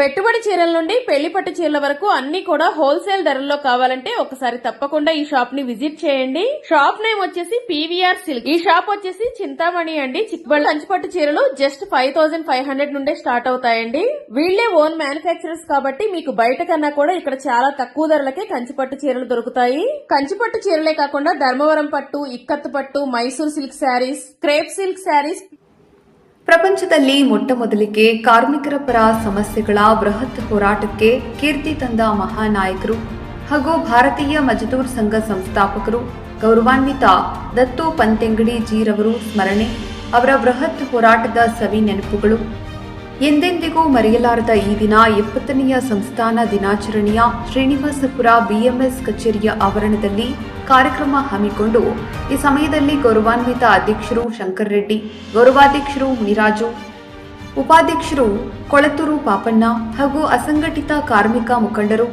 పెట్టుబడి చీరల నుండి పెళ్ళి పట్టు చీరల వరకు అన్ని కూడా హోల్సేల్ ధరల్లో కావాలంటే ఒకసారి తప్పకుండా ఈ షాప్ని విజిట్ చేయండి. షాప్ నేమ్ వచ్చేసి పీవీఆర్ సిల్క్. ఈ షాప్ వచ్చేసి చింతామణి అండి. చిక్బళ్ళ కంచిపట్టు చీరలు just five thousand five hundred నుండే స్టార్ట్ అవుతాయండి. వీళ్ళే ఓన్ మ్యానుఫ్యాక్చరర్స్ కాబట్టి మీకు బయట కన్నా కూడా ఇక్కడ చాలా తక్కువ ధరలకే కంచిపట్టు చీరలు దొరుకుతాయి. కంచిపట్టు చీరలే కాకుండా ధర్మవరం పట్టు ఇక్కత్తు పట్టు Mysore silk sarees crepe silk sarees ಪ್ರಪಂಚದಲ್ಲಿ ಮೊಟ್ಟ ಮೊದಲಿಗೆ ಕಾರ್ಮಿಕರ ಪರ ಸಮಸ್ಯೆಗಳ ಬೃಹತ್ ಹೋರಾಟಕ್ಕೆ ಕೀರ್ತಿ ತಂದ ಮಹಾನಾಯಕರು ಹಾಗೂ ಭಾರತೀಯ ಮಜದೂರ್ ಸಂಘ ಸಂಸ್ಥಾಪಕರು ಗೌರವಾನ್ವಿತ ದತ್ತು ಪಂತೆಂಗಡಿ ಜೀರವರು ಸ್ಮರಣೆ, ಅವರ ಬೃಹತ್ ಹೋರಾಟದ ಸವಿ ನೆನಪುಗಳು ಎಂದೆಂದಿಗೂ ಮರೆಯಲಾರದ ಈ ದಿನ ಎಪ್ಪತ್ತನೆಯ ಸಂಸ್ಥಾನ ದಿನಾಚರಣೆಯ ಶ್ರೀನಿವಾಸಪುರ ಬಿಎಂಎಸ್ ಕಚೇರಿಯ ಆವರಣದಲ್ಲಿ ಕಾರ್ಯಕ್ರಮ ಹಮ್ಮಿಕೊಂಡು, ಈ ಸಮಯದಲ್ಲಿ ಗೌರವಾನ್ವಿತ ಅಧ್ಯಕ್ಷರು ಶಂಕರ್ ರೆಡ್ಡಿ, ಗೌರವಾಧ್ಯಕ್ಷರು ಮುನಿರಾಜು, ಉಪಾಧ್ಯಕ್ಷರು ಕೊಳತೂರು ಪಾಪಣ್ಣ ಹಾಗೂ ಅಸಂಘಟಿತ ಕಾರ್ಮಿಕ ಮುಖಂಡರು,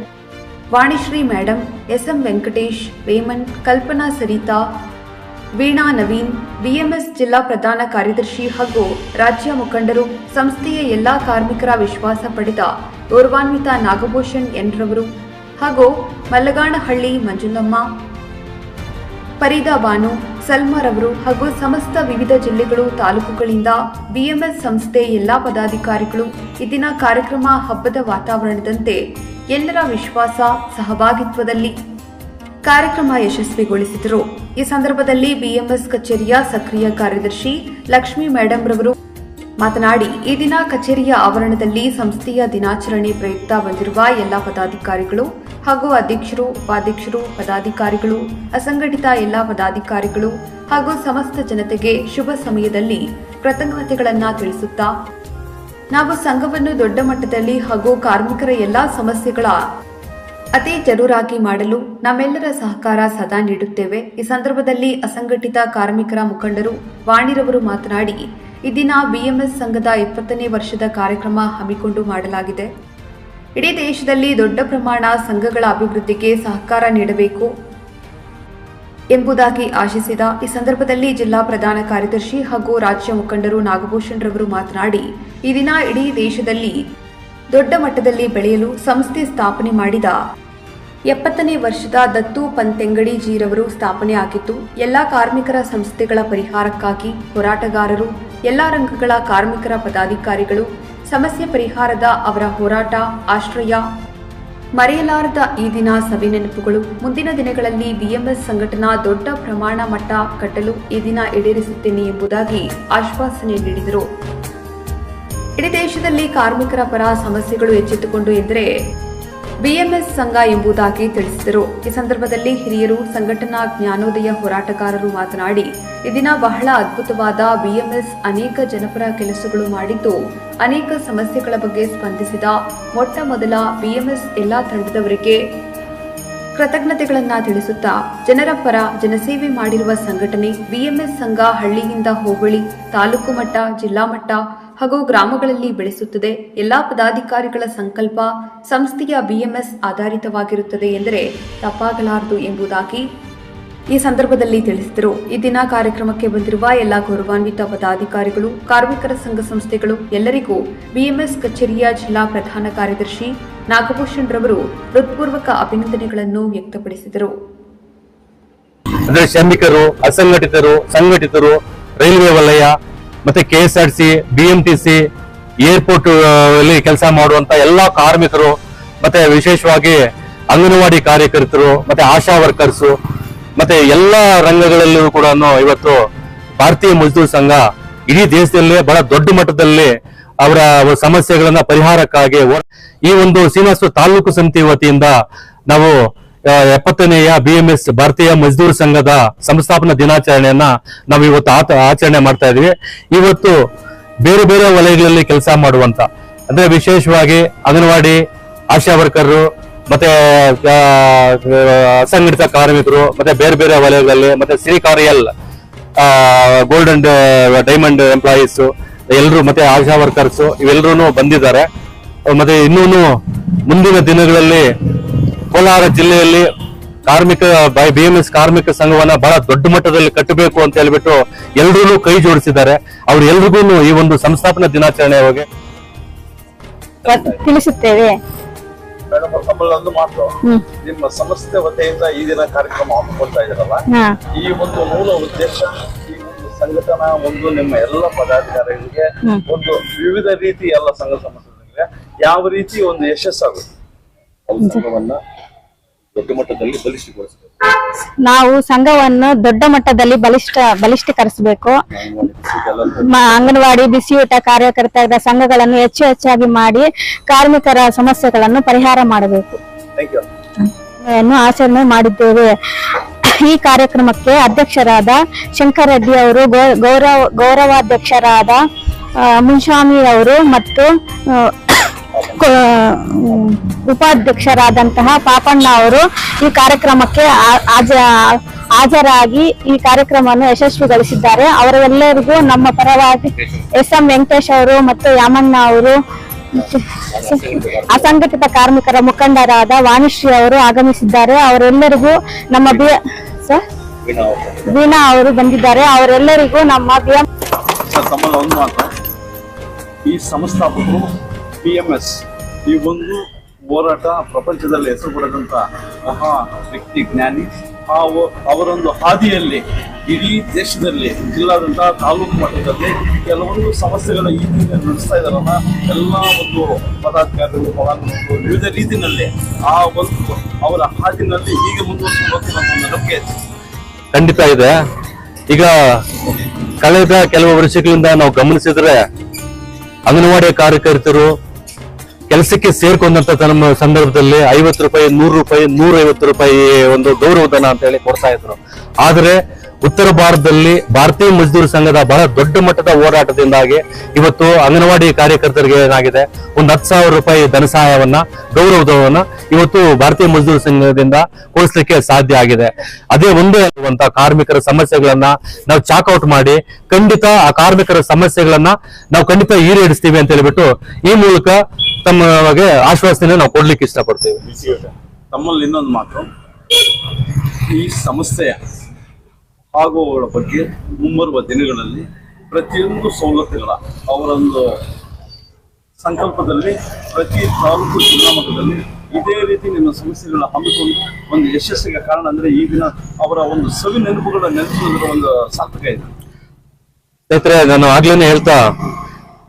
Vanishri madam SM Venkatesh, Veman Kalpana Sarita Veena Naveen BMS ಜಿಲ್ಲಾ ಪ್ರಧಾನ ಕಾರ್ಯದರ್ಶಿ ಹಾಗೂ ರಾಜ್ಯ ಮುಖಂಡರು ಸಂಸ್ಥೆಯ ಎಲ್ಲಾ ಕಾರ್ಮಿಕರ ವಿಶ್ವಾಸ ಪಡೆದ ಗೌರವಾನ್ವಿತ ನಾಗಭೂಷಣ್ ಎನ್ರವರು ಹಾಗೂ ಮಲ್ಲಗಾಣಹಳ್ಳಿ ಮಂಜುಲಮ್ಮ ಫರೀದಾ ಬಾನು ಸಲ್ಮಾರವರು ಹಾಗೂ ಸಮಸ್ತ ವಿವಿಧ ಜಿಲ್ಲೆಗಳು ತಾಲೂಕುಗಳಿಂದ ಬಿಎಂಎಸ್ ಸಂಸ್ಥೆ ಎಲ್ಲಾ ಪದಾಧಿಕಾರಿಗಳು ಇದಿನ ದಿನ ಕಾರ್ಯಕ್ರಮ ಹಬ್ಬದ ವಾತಾವರಣದಂತೆ ಎಲ್ಲರ ವಿಶ್ವಾಸ, ಸಹಭಾಗಿತ್ವದಲ್ಲಿ ಕಾರ್ಯಕ್ರಮ ಯಶಸ್ವಿಗೊಳಿಸಿದರು. ಈ ಸಂದರ್ಭದಲ್ಲಿ ಬಿಎಂಎಸ್ ಕಚೇರಿಯ ಸಕ್ರಿಯ ಕಾರ್ಯದರ್ಶಿ ಲಕ್ಷ್ಮೀ ಮೇಡಂ ರವರು ಮಾತನಾಡಿ, ಈ ದಿನ ಕಚೇರಿಯ ಆವರಣದಲ್ಲಿ ಸಂಸ್ಥೆಯ ದಿನಾಚರಣೆ ಪ್ರಯುಕ್ತ ಬಂದಿರುವ ಎಲ್ಲ ಪದಾಧಿಕಾರಿಗಳು ಹಾಗೂ ಅಧ್ಯಕ್ಷರು, ಉಪಾಧ್ಯಕ್ಷರು, ಪದಾಧಿಕಾರಿಗಳು, ಅಸಂಘಟಿತ ಎಲ್ಲ ಪದಾಧಿಕಾರಿಗಳು ಹಾಗೂ ಸಮಸ್ತ ಜನತೆಗೆ ಶುಭ ಸಮಯದಲ್ಲಿ ಕೃತಜ್ಞತೆಗಳನ್ನು ತಿಳಿಸುತ್ತಾ, ನಾವು ಸಂಘವನ್ನು ದೊಡ್ಡ ಮಟ್ಟದಲ್ಲಿ ಹಾಗೂ ಕಾರ್ಮಿಕರ ಎಲ್ಲಾ ಸಮಸ್ಯೆಗಳ ಅತಿ ಜರೂರಾಗಿ ಮಾಡಲು ನಮ್ಮೆಲ್ಲರ ಸಹಕಾರ ಸದಾ ನೀಡುತ್ತೇವೆ. ಈ ಸಂದರ್ಭದಲ್ಲಿ ಅಸಂಘಟಿತ ಕಾರ್ಮಿಕರ ಮುಖಂಡರು, ವಾಣಿರವರು ಮಾತನಾಡಿ ಈ ದಿನ ಬಿಎಂಎಸ್ ಸಂಘದ ಇಪ್ಪತ್ತನೇ ವರ್ಷದ ಕಾರ್ಯಕ್ರಮ ಹಮ್ಮಿಕೊಂಡು ಮಾಡಲಾಗಿದೆ. ಇಡೀ ದೇಶದಲ್ಲಿ ದೊಡ್ಡ ಪ್ರಮಾಣ ಸಂಘಗಳ ಅಭಿವೃದ್ಧಿಗೆ ಸಹಕಾರ ನೀಡಬೇಕು ಎಂಬುದಾಗಿ ಆಶಿಸಿದ ಈ ಸಂದರ್ಭದಲ್ಲಿ ಜಿಲ್ಲಾ ಪ್ರಧಾನ ಕಾರ್ಯದರ್ಶಿ ಹಾಗೂ ರಾಜ್ಯ ಮುಖಂಡರು ನಾಗಭೂಷಣ್ ರವರು ಮಾತನಾಡಿ, ಈ ದಿನ ಇಡೀ ದೇಶದಲ್ಲಿ ದೊಡ್ಡ ಮಟ್ಟದಲ್ಲಿ ಬೆಳೆಯಲು ಸಂಸ್ಥೆ ಸ್ಥಾಪನೆ ಮಾಡಿದ ಎಪ್ಪತ್ತನೇ ವರ್ಷದ ದತ್ತು ಪಂತೆಂಗಡಿ ಜೀರವರು ಸ್ಥಾಪನೆ ಆಗಿದ್ದು, ಎಲ್ಲ ಕಾರ್ಮಿಕರ ಸಂಸ್ಥೆಗಳ ಪರಿಹಾರಕ್ಕಾಗಿ ಹೋರಾಟಗಾರರು, ಎಲ್ಲ ರಂಗಗಳ ಕಾರ್ಮಿಕರ ಪದಾಧಿಕಾರಿಗಳು, ಸಮಸ್ಯೆ ಪರಿಹಾರದ ಅವರ ಹೋರಾಟ, ಆಶ್ರಯ, ಮರೆಯಲಾರದ ಈ ದಿನ ಸವಿ ನೆನಪುಗಳು. ಮುಂದಿನ ದಿನಗಳಲ್ಲಿ ಬಿಎಂಎಸ್ ಸಂಘಟನಾ ದೊಡ್ಡ ಪ್ರಮಾಣ ಮಟ್ಟ ಕಟ್ಟಲು ಈ ದಿನ ಈಡೇರಿಸುತ್ತೇನೆ ಎಂಬುದಾಗಿ ಆಶ್ವಾಸನೆ ನೀಡಿದರು. ಇಡೀ ದೇಶದಲ್ಲಿ ಕಾರ್ಮಿಕರ ಪರ ಸಮಸ್ಯೆಗಳು ಎಚ್ಚೆತ್ತುಕೊಂಡು ಎಂದರೆ ಬಿಎಂಎಸ್ ಸಂಘ ಎಂಬುದಾಗಿ ತಿಳಿಸಿದರು. ಈ ಸಂದರ್ಭದಲ್ಲಿ ಹಿರಿಯರು ಸಂಘಟನಾ ಜ್ಞಾನೋದಯ ಹೋರಾಟಗಾರರು ಮಾತನಾಡಿ ಈ ದಿನ ಬಹಳ ಅದ್ಭುತವಾದ ಬಿಎಂಎಸ್ ಅನೇಕ ಜನಪರ ಕೆಲಸಗಳು ಮಾಡಿದ್ದು, ಅನೇಕ ಸಮಸ್ಯೆಗಳ ಬಗ್ಗೆ ಸ್ಪಂದಿಸಿದ ಮೊಟ್ಟ ಮೊದಲ ಬಿಎಂಎಸ್ ಎಲ್ಲಾ ತಂಡದವರಿಗೆ ಕೃತಜ್ಞತೆಗಳನ್ನು ತಿಳಿಸುತ್ತಾ, ಜನರ ಪರ ಜನಸೇವೆ ಮಾಡಿರುವ ಸಂಘಟನೆ ಬಿಎಂಎಸ್ ಸಂಘ ಹಳ್ಳಿಯಿಂದ ಹೋಬಳಿ ತಾಲೂಕು ಮಟ್ಟ, ಜಿಲ್ಲಾ ಮಟ್ಟ ಹಾಗೂ ಗ್ರಾಮಗಳಲ್ಲಿ ಬೆಳೆಸುತ್ತದೆ. ಎಲ್ಲಾ ಪದಾಧಿಕಾರಿಗಳ ಸಂಕಲ್ಪ ಸಂಸ್ಥೆಯ ಬಿಎಂಎಸ್ ಆಧಾರಿತವಾಗಿರುತ್ತದೆ ಎಂದರೆ ತಪ್ಪಾಗಲಾರದು ಎಂಬುದಾಗಿ ಈ ಸಂದರ್ಭದಲ್ಲಿ ತಿಳಿಸಿದರು. ಈ ದಿನ ಕಾರ್ಯಕ್ರಮಕ್ಕೆ ಬಂದಿರುವ ಎಲ್ಲಾ ಗೌರವಾನ್ವಿತ ಪದಾಧಿಕಾರಿಗಳು, ಕಾರ್ಮಿಕರ ಸಂಘ ಸಂಸ್ಥೆಗಳು, ಎಲ್ಲರಿಗೂ ಬಿಎಂಎಸ್ ಕಚೇರಿಯ ಜಿಲ್ಲಾ ಪ್ರಧಾನ ಕಾರ್ಯದರ್ಶಿ ನಾಗಭೂಷಣ್ ರವರು ಹೃತ್ಪೂರ್ವಕ ಅಭಿನಂದನೆಗಳನ್ನು ವ್ಯಕ್ತಪಡಿಸಿದರು. ಅಂದ್ರೆ ಶ್ರಮಿಕರು, ಅಸಂಘಟಿತರು, ಸಂಘಟಿತರು, ರೈಲ್ವೆ ವಲಯ ಮತ್ತೆ K S R C BMTC airport ಅಲ್ಲಿ ಕೆಲಸ ಮಾಡುವಂತ ಎಲ್ಲಾ ಕಾರ್ಮಿಕರು, ಮತ್ತೆ ವಿಶೇಷವಾಗಿ ಅಂಗನವಾಡಿ ಕಾರ್ಯಕರ್ತರು, ಮತ್ತೆ ಆಶಾ ವರ್ಕರ್ಸ್ ಮತ್ತೆ ಎಲ್ಲಾ ರಂಗಗಳಲ್ಲೂ ಕೂಡ ಇವತ್ತು ಭಾರತೀಯ ಮಜ್ದೂರ್ ಸಂಘ ಇಡೀ ದೇಶದಲ್ಲೇ ಬಹಳ ದೊಡ್ಡ ಮಟ್ಟದಲ್ಲಿ ಅವರ ಸಮಸ್ಯೆಗಳನ್ನ ಪರಿಹಾರಕ್ಕಾಗಿ ಹೋರ- ಈ ಒಂದು ಶ್ರೀನಿವಾಸ ತಾಲೂಕು ಸಮಿತಿ ವತಿಯಿಂದ ನಾವು ಎಪ್ಪತ್ತನೆಯ ಬಿಎಂಎಸ್ ಭಾರತೀಯ ಮಜ್ದೂರ್ ಸಂಘದ ಸಂಸ್ಥಾಪನಾ ದಿನಾಚರಣೆಯನ್ನ ನಾವು ಇವತ್ತು ಆಚರಣೆ ಮಾಡ್ತಾ ಇದೀವಿ ಇವತ್ತು ಬೇರೆ ಬೇರೆ ವಲಯಗಳಲ್ಲಿ ಕೆಲಸ ಮಾಡುವಂತ, ಅಂದ್ರೆ ವಿಶೇಷವಾಗಿ ಅಂಗನವಾಡಿ ಆಶಾ ವರ್ಕರ್ರು, ಮತ್ತೆ ಅಸಂಘಟಿತ ಕಾರ್ಮಿಕರು, ಮತ್ತೆ ಬೇರೆ ಬೇರೆ ವಲಯಗಳಲ್ಲಿ, ಮತ್ತೆ ಸಿರಿಕಾರಿಯಲ್ ಗೋಲ್ಡ್ ಅಂಡ್ ಡೈಮಂಡ್ ಎಂಪ್ಲಾಯೀಸ್ ಎಲ್ಲರೂ ಮತ್ತೆ ಆಶಾ ವರ್ಕರ್ಸ್ ಇವೆಲ್ಲರೂ ಬಂದಿದ್ದಾರೆ. ಮತ್ತೆ ಇನ್ನೂ ಮುಂದಿನ ದಿನಗಳಲ್ಲಿ ಕೋಲಾರ ಜಿಲ್ಲೆಯಲ್ಲಿ ಕಾರ್ಮಿಕ ಬಿಎಂಎಸ್ ಕಾರ್ಮಿಕ ಸಂಘವನ್ನ ಬಹಳ ದೊಡ್ಡ ಮಟ್ಟದಲ್ಲಿ ಕಟ್ಟಬೇಕು ಅಂತ ಹೇಳ್ಬಿಟ್ಟು ಎಲ್ರೂ ಕೈ ಜೋಡಿಸಿದ್ದಾರೆ. ಅವ್ರು ಎಲ್ರಿಗೂ ಈ ಒಂದು ಸಂಸ್ಥಾಪನಾ ದಿನಾಚರಣೆ ಹೋಗಿ ತಿಳಿಸುತ್ತೇವೆ. ಒಂದು ಮಾತು. ನಿಮ್ಮ ಸಂಸ್ಥೆ ವತಿಯಿಂದ ಈ ದಿನ ಕಾರ್ಯಕ್ರಮ ಹಮ್ಮಿಕೊಳ್ತಾ ಇದ್ರಲ್ಲ ಈ ಒಂದು ಮೂಲ ಉದ್ದೇಶ ಈ ಒಂದು ಸಂಘಟನಾ ಒಂದು ನಿಮ್ಮ ಎಲ್ಲ ಪದಾಧಿಕಾರಿಗಳಿಗೆ ಒಂದು ವಿವಿಧ ರೀತಿ ಎಲ್ಲ ಸಂಘ ಸಂಸ್ಥೆಗಳಿಗೆ ಯಾವ ರೀತಿ ಒಂದು ಯಶಸ್ಸಾಗುತ್ತೆ ಸಂಘವನ್ನ ದೊಡ್ಡ ಮಟ್ಟದಲ್ಲಿ ಬಲಿಷ್ಠಗೊಳಿಸಬೇಕು. ನಾವು ಸಂಘವನ್ನು ದೊಡ್ಡ ಮಟ್ಟದಲ್ಲಿ ಬಲಿಷ್ಠ ಬಲಿಷ್ಠೀಕರಿಸಬೇಕು. ಮ- ಅಂಗನವಾಡಿ ಬಿಸಿಯೂಟ ಕಾರ್ಯಕರ್ತರ ಸಂಘಗಳನ್ನು ಹೆಚ್ಚು ಹೆಚ್ಚಾಗಿ ಮಾಡಿ ಕಾರ್ಮಿಕರ ಸಮಸ್ಯೆಗಳನ್ನು ಪರಿಹಾರ ಮಾಡಬೇಕು. ಥ್ಯಾಂಕ್ ಯು ಆಚರಣೆ ಮಾಡಿದ್ದೇವೆ. ಈ ಕಾರ್ಯಕ್ರಮಕ್ಕೆ ಅಧ್ಯಕ್ಷರಾದ ಶಂಕರ್ ರೆಡ್ಡಿ ಅವರು ಗೌರವ ಗೌರವಾಧ್ಯಕ್ಷರಾದ ಆ, ಮುನ್ಸ್ವಾಮಿ ಅವರು ಮತ್ತು ಆ, ಉಪಾಧ್ಯಕ್ಷರಾದಂತಹ ಪಾಪಣ್ಣ ಅವರು ಈ ಕಾರ್ಯಕ್ರಮಕ್ಕೆ ಹಾಜರಾಗಿ ಈ ಕಾರ್ಯಕ್ರಮವನ್ನು ಯಶಸ್ವಿಗೊಳಿಸಿದ್ದಾರೆ. ಅವರೆಲ್ಲರಿಗೂ ನಮ್ಮ ಪರವಾಗಿ ಎಸ್ ಎಂ ವೆಂಕಟೇಶ್ ಅವರು ಮತ್ತು ಯಾಮಣ್ಣ ಅವರು, ಅಸಂಘಟಿತ ಕಾರ್ಮಿಕರ ಮುಖಂಡರಾದ ವಾಣಿಶ್ರೀ ಅವರು ಆಗಮಿಸಿದ್ದಾರೆ. ಅವರೆಲ್ಲರಿಗೂ ನಮ್ಮ ಬಿ ವೀಣಾ ಅವರು ಬಂದಿದ್ದಾರೆ. ಅವರೆಲ್ಲರಿಗೂ ನಮ್ಮ ಬಿ ಎಂ ಈ ಸಂಸ್ಥಾಪಕರು ಪಿ ಎಂ ಎಸ್ ಈ ಒಂದು ಹೋರಾಟ ಪ್ರಪಂಚದಲ್ಲಿ ಹೆಸರು ಪಡೆದಂಥ ಮಹಾ ವ್ಯಕ್ತಿ ಜ್ಞಾನಿ. ಆ ಅವರೊಂದು ಹಾದಿಯಲ್ಲಿ ಇಡೀ ದೇಶದಲ್ಲಿ ಜಿಲ್ಲಾದಂತಹ ತಾಲೂಕು ಮಟ್ಟದಲ್ಲಿ ಕೆಲವೊಂದು ಸಮಸ್ಯೆಗಳ ಈ ನಡೆಸ್ತಾ ಇದ್ದಾರಲ್ಲ, ಎಲ್ಲ ಒಂದು ಪದಾಧಿಕಾರಿಗಳು ಫಲಾನುಭವಿಗಳು ವಿವಿಧ ರೀತಿಯಲ್ಲಿ ಆ ಒಂದು ಅವರ ಹಾದಿನಲ್ಲಿ ಹೀಗೆ ಮುಂದುವರಿಸಿಕೊಂಡು ನಮ್ಮ ನಂಬಿಕೆ ಖಂಡಿತ ಇದೆ. ಈಗ ಕಳೆದ ಕೆಲವು ವರ್ಷಗಳಿಂದ ನಾವು ಗಮನಿಸಿದ್ರೆ ಅಂಗನವಾಡಿ ಕಾರ್ಯಕರ್ತರು ಕೆಲಸಕ್ಕೆ ಸೇರ್ಕೊಂಡಂತ ನಮ್ಮ ಸಂದರ್ಭದಲ್ಲಿ ಐವತ್ತು ರೂಪಾಯಿ, ನೂರು ರೂಪಾಯಿ ನೂರ ಐವತ್ತು ರೂಪಾಯಿ ಒಂದು ಗೌರವಧನ ಅಂತ ಹೇಳಿ ಕೊಡ್ತಾ ಇದ್ರು. ಆದ್ರೆ ಉತ್ತರ ಭಾರತದಲ್ಲಿ ಭಾರತೀಯ ಮಜ್ದೂರ್ ಸಂಘದ ಬಹಳ ದೊಡ್ಡ ಮಟ್ಟದ ಹೋರಾಟದಿಂದಾಗಿ ಇವತ್ತು ಅಂಗನವಾಡಿ ಕಾರ್ಯಕರ್ತರಿಗೆ ಏನಾಗಿದೆ? ಒಂದು ಹತ್ತು ಸಾವಿರ ರೂಪಾಯಿ ಧನ ಸಹಾಯವನ್ನ ಇವತ್ತು ಭಾರತೀಯ ಮಜ್ದೂರ್ ಸಂಘದಿಂದ ಕೊಡಿಸ್ಲಿಕ್ಕೆ ಸಾಧ್ಯ ಆಗಿದೆ. ಅದೇ ಒಂದೇ ಅನ್ನುವಂತ ಕಾರ್ಮಿಕರ ಸಮಸ್ಯೆಗಳನ್ನ ನಾವು ಚಾಕ್ಔಟ್ ಮಾಡಿ ಖಂಡಿತ ಆ ಕಾರ್ಮಿಕರ ಸಮಸ್ಯೆಗಳನ್ನ ನಾವು ಖಂಡಿತ ಈಡೇರಿಸ್ತೀವಿ ಅಂತ ಹೇಳ್ಬಿಟ್ಟು ಈ ಮೂಲಕ ತಮಗೆ ಆಶ್ವಾಸನೆ ನಾವು ಕೊಡ್ಲಿಕ್ಕೆ ಇಷ್ಟಪಡ್ತೇವೆ. ತಮ್ಮಲ್ಲಿ ಇನ್ನೊಂದು ಮಾತು. ಈ ಸಮಸ್ಯೆಯ ಅವರ ಬಗ್ಗೆ ಮುಂಬರುವ ದಿನಗಳಲ್ಲಿ ಪ್ರತಿಯೊಂದು ಸವಲತ್ತುಗಳ ಅವರೊಂದು ಸಂಕಲ್ಪದಲ್ಲಿ ಪ್ರತಿ ತಾಲೂಕು ಜಿಲ್ಲಾ ಮಟ್ಟದಲ್ಲಿ ಇದೇ ರೀತಿ ನಿಮ್ಮ ಸಮಸ್ಯೆಗಳನ್ನ ಹಮ್ಮಿಕೊಂಡು ಒಂದು ಯಶಸ್ಸಿಗೆ ಕಾರಣ ಅಂದ್ರೆ ಈ ದಿನ ಅವರ ಒಂದು ಸವಿ ನೆನಪುಗಳ ನೆನಪು ಒಂದು ಸಾರ್ಥಕ ಇದೆ. ನಾನು ಆಗ್ಲೇನೆ ಹೇಳ್ತಾ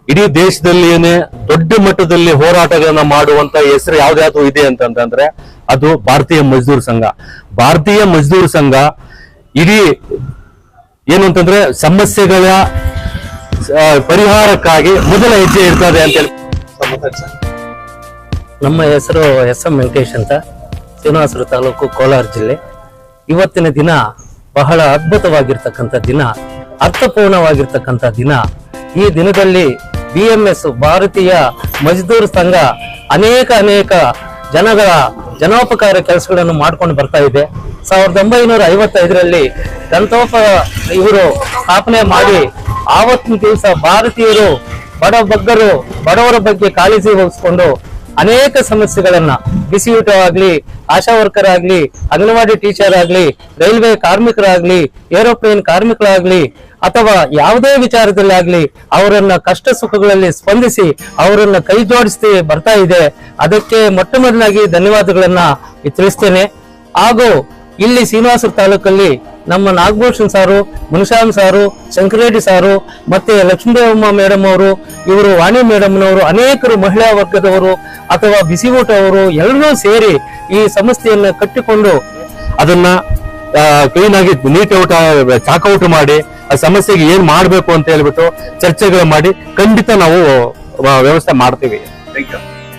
ಇಡೀ ದೇಶದಲ್ಲಿಯೇ ದೊಡ್ಡ ಮಟ್ಟದಲ್ಲಿ ಹೋರಾಟಗಳನ್ನ ಮಾಡುವಂತ ಹೆಸರು ಯಾವ್ದಾದ್ರು ಇದೆ ಅಂತಂದ್ರೆ ಅದು ಭಾರತೀಯ ಮಜ್ದೂರ್ ಸಂಘ. ಭಾರತೀಯ ಮಜ್ದೂರ್ ಸಂಘ ಇಡೀ ಏನು ಅಂತಂದ್ರೆ ಸಮಸ್ಯೆಗಳ ಪರಿಹಾರಕ್ಕಾಗಿ ಮೊದಲ ಹೆಜ್ಜೆ ಇರ್ತದೆ ಅಂತ ಹೇಳಿ. ನಮ್ಮ ಹೆಸರು ಎಸ್ ಎಂ ವೆಂಕಟೇಶ್ ಅಂತ. ಶ್ರೀನಿವಾಸರ ತಾಲೂಕು ಕೋಲಾರ ಜಿಲ್ಲೆ. ಇವತ್ತಿನ ದಿನ ಬಹಳ ಅದ್ಭುತವಾಗಿರ್ತಕ್ಕಂಥ ದಿನ, ಅರ್ಥಪೂರ್ಣವಾಗಿರ್ತಕ್ಕಂಥ ದಿನ. ಈ ದಿನದಲ್ಲಿ ಬಿ ಎಂ ಎಸ್ ಭಾರತೀಯ ಮಜ್ದೂರ್ ಸಂಘ ಅನೇಕ ಅನೇಕ ಜನಗಳ ಜನೋಪಕಾರ ಕೆಲಸಗಳನ್ನು ಮಾಡ್ಕೊಂಡು ಬರ್ತಾ ಇದೆ. ಸಾವಿರದ ಒಂಬೈನೂರ ಐವತ್ತೈದರಲ್ಲಿ ದಂತೋಪ ಇವರು ಸ್ಥಾಪನೆ ಮಾಡಿ ಆವತ್ತಿನ ದಿವಸ ಭಾರತೀಯರು ಬಡ ಬಗ್ಗರು ಬಡವರ ಬಗ್ಗೆ ಕಾಳಜಿ ವಹಿಸ್ಕೊಂಡು ಅನೇಕ ಸಮಸ್ಯೆಗಳನ್ನ ಬಿಸಿಯೂಟ ಆಗ್ಲಿ ಆಶಾ ವರ್ಕರ್ ಆಗ್ಲಿ ಅಂಗನವಾಡಿ ಟೀಚರ್ ಆಗ್ಲಿ, ರೈಲ್ವೆ ಕಾರ್ಮಿಕರಾಗ್ಲಿ, ಏರೋಪ್ಲೇನ್ ಕಾರ್ಮಿಕರಾಗ್ಲಿ, ಅಥವಾ ಯಾವುದೇ ವಿಚಾರದಲ್ಲಿ ಆಗ್ಲಿ ಅವರನ್ನ ಕಷ್ಟ ಸುಖಗಳಲ್ಲಿ ಸ್ಪಂದಿಸಿ ಅವರನ್ನ ಕೈ ಜೋಡಿಸಿ ಬರ್ತಾ ಇದೆ. ಅದಕ್ಕೆ ಮೊಟ್ಟ ಮೊದಲಾಗಿ ಧನ್ಯವಾದಗಳನ್ನ ತಿಳಿಸ್ತೇನೆ ಹಾಗೂ ಇಲ್ಲಿ ಶ್ರೀನಿವಾಸರ ತಾಲೂಕಲ್ಲಿ ನಮ್ಮ ನಾಗಭೂಷಣ್ ಸಾರು ಮುನಿಶಾಮ್ ಸಾರು ಶಂಕರೆಡ್ಡಿ ಸಾರು, ಮತ್ತೆ ಲಕ್ಷ್ಮೀದೇವಮ್ಮ ಮೇಡಮ್ ಅವರು, ಇವರು ವಾಣಿ ಮೇಡಮ್ನವರು ಅನೇಕರು ಮಹಿಳಾ ವರ್ಗದವರು ಅಥವಾ ಬಿಸಿ ಊಟ ಅವರು ಎಲ್ಲರೂ ಸೇರಿ ಈ ಸಂಸ್ಥೆಯನ್ನ ಕಟ್ಟಿಕೊಂಡು ಅದನ್ನ ಕ್ಲೀನ್ ಆಗಿ ನೀಟ್ ಔಟ್ ಚಾಕೌಟ್ ಮಾಡಿ, ಆ ಸಮಸ್ಯೆಗೆ ಏನ್ ಮಾಡ್ಬೇಕು ಅಂತ ಹೇಳ್ಬಿಟ್ಟು ಚರ್ಚೆಗಳು ಮಾಡಿ ಖಂಡಿತ ನಾವು ವ್ಯವಸ್ಥೆ ಮಾಡ್ತೀವಿ.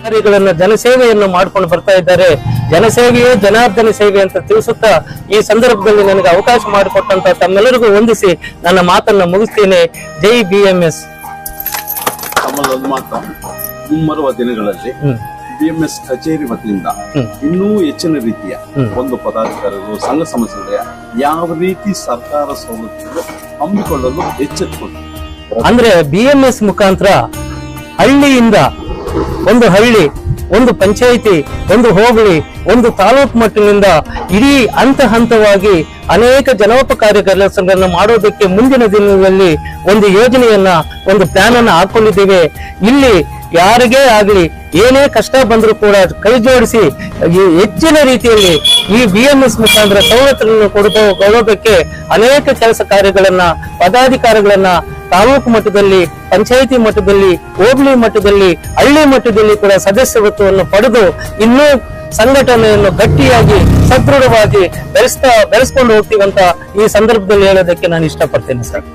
ಅಧಿಕಾರಿಗಳನ್ನ ಜನಸೇವೆಯನ್ನು ಮಾಡ್ಕೊಂಡು ಬರ್ತಾ ಇದ್ದಾರೆ. ಜನಸೇವೆಯೇ ಜನಾರ್ದನ ಸೇವೆ ಅಂತ ತಿಳಿಸುತ್ತಾ ಈ ಸಂದರ್ಭದಲ್ಲಿ ನನಗೆ ಅವಕಾಶ ಮಾಡಿಕೊಟ್ಟಂತ ತಮ್ಮೆಲ್ಲರಿಗೂ ವಂದಿಸಿ ನನ್ನ ಮಾತನ್ನ ಮುಗಿಸ್ತೇನೆ. ಜೈ ಬಿ ಎಂ ಎಸ್ ಮುಂಬರುವ ದಿನಗಳಲ್ಲಿ. ಬಿಎಂಎಸ್ ಕಚೇರಿ ವತಿಯಿಂದ ಇನ್ನೂ ಹೆಚ್ಚಿನ ರೀತಿಯ. ಒಂದು ಪದಾಧಿಕಾರಿಗಳು ಸಂಘ ಸಂಸ್ಥೆಗಳ ಯಾವ ರೀತಿ ಸರ್ಕಾರ ಸೌಲಭ್ಯಗಳು ಹಮ್ಮಿಕೊಳ್ಳಲು ಎಚ್ಚೆತ್ತುಕೊಂಡು ಅಂದ್ರೆ ಬಿ ಎಂ ಎಸ್ ಮುಖಾಂತರ ಹಳ್ಳಿಯಿಂದ ಒಂದು ಹಳ್ಳಿ, ಒಂದು ಪಂಚಾಯಿತಿ, ಒಂದು ಹೋಬಳಿ, ಒಂದು ತಾಲೂಕು ಮಟ್ಟದಿಂದ ಇಡೀ ಹಂತ ಹಂತವಾಗಿ ಅನೇಕ ಜನೋಪಕಾರಿ ಕೆಲಸಗಳನ್ನು ಮಾಡೋದಕ್ಕೆ ಮುಂದಿನ ದಿನಗಳಲ್ಲಿ ಒಂದು ಯೋಜನೆಯನ್ನ, ಒಂದು ಪ್ಲಾನ್ ಅನ್ನ ಹಾಕೊಂಡಿದ್ದೇವೆ. ಇಲ್ಲಿ ಯಾರಿಗೇ ಆಗ್ಲಿ, ಏನೇ ಕಷ್ಟ ಬಂದರೂ ಕೂಡ ಕೈ ಜೋಡಿಸಿ ಹೆಚ್ಚಿನ ರೀತಿಯಲ್ಲಿ ಈ ಬಿ ಎಂ ಎಸ್ ಮುಖಾಂತರ ಸವಲತ್ತುಗಳನ್ನು ಕೊಡೋದಕ್ಕೆ ಅನೇಕ ಕೆಲಸ ಕಾರ್ಯಗಳನ್ನ, ಪದಾಧಿಕಾರಿಗಳನ್ನ ತಾಲೂಕು ಮಟ್ಟದಲ್ಲಿ, ಪಂಚಾಯಿತಿ ಮಟ್ಟದಲ್ಲಿ, ಹೋಬಳಿ ಮಟ್ಟದಲ್ಲಿ, ಹಳ್ಳಿ ಮಟ್ಟದಲ್ಲಿ ಕೂಡ ಸದಸ್ಯತ್ವವನ್ನು ಪಡೆದು ಇನ್ನೂ ಸಂಘಟನೆಯನ್ನು ಗಟ್ಟಿಯಾಗಿ, ಸದೃಢವಾಗಿ ಬೆಳೆಸ್ತಾ, ಬೆಳೆಸ್ಕೊಂಡು ಹೋಗ್ತೀವಂತ ಈ ಸಂದರ್ಭದಲ್ಲಿ ಹೇಳೋದಕ್ಕೆ ನಾನು ಇಷ್ಟಪಡ್ತೇನೆ ಸರ್.